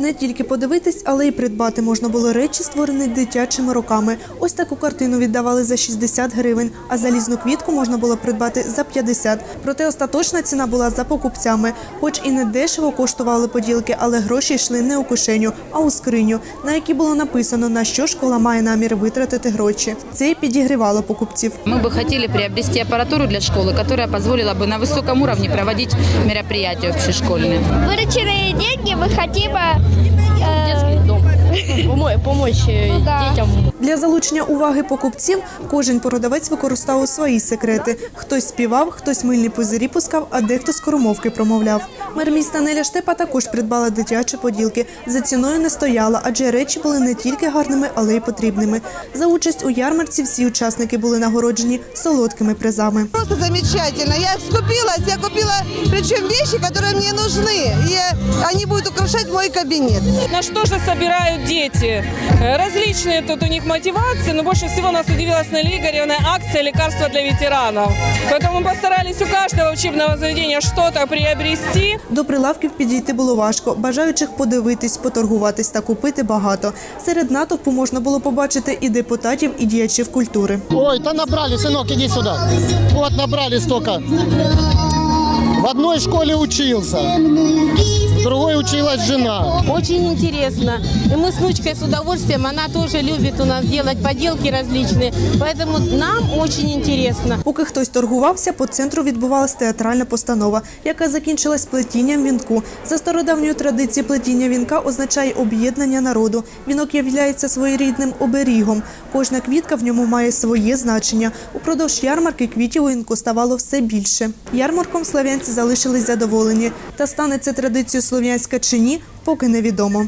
Не тільки подивитись, але й придбати можна було речі, створені дитячими руками. Ось таку картину віддавали за 60 гривень, а залізну квітку можна було придбати за 50. Проте остаточна ціна була за покупцями. Хоч і не дешево коштували поділки, але гроші йшли не у кишеню, а у скриню, на якій було написано, на що школа має намір витратити гроші. Це й підігрівало покупців. Мы бы хотели приобрести аппаратуру для школы, которая позволила бы на высоком уровне проводить мероприятия общешкольные. Вырученные деньги мы хотим Amen. дом. Помо- Помочь э, Ну да. детям. Для залучення уваги покупців кожен продавець використовував свої секрети. Хтось співав, хтось мильні пузирі пускав, а дехто скоромовки промовляв. Мер міста Неля Штепа також придбала дитячі поділки. За ціною не стояла, адже речі були не тільки гарними, але й потрібними. За участь у ярмарці всі учасники були нагороджені солодкими призами. Просто замечательно. Я скупилась, я купила, причем вещи, которые мне нужны. И они будут украшать мой кабинет. На что же собирают дети? Э, Различные тут у них мотивации, но больше всего нас удивила с Нелли Игоревной акция «Лекарства для ветеранов». Поэтому мы постарались у каждого учебного заведения что-то приобрести. До прилавків підійти було важко. Бажаючих подивитись, поторгуватись та купити багато. Серед натовпу можна було побачити і депутатів, і діячів культури. Ой, да набрали, сынок, иди сюда. Вот набрали столько. В одной школе учился, в другой училась жена. Очень интересно. И мы с внучкой с удовольствием, она тоже любит у нас делать поделки различные. Поэтому нам очень интересно. Поки хтось торгувався, по центру відбувалася театральна постанова, яка закінчилась плетінням вінку. За стародавньою традицією плетіння вінка означає об'єднання народу. Вінок являється своєрідним оберігом. Кожна квітка в ньому має своє значення. Упродовж ярмарки квітів у вінку ставало все більше. Ярмарком слов'янці залишились задоволені. Та стане це традицією слов'янська чи ні, поки невідомо.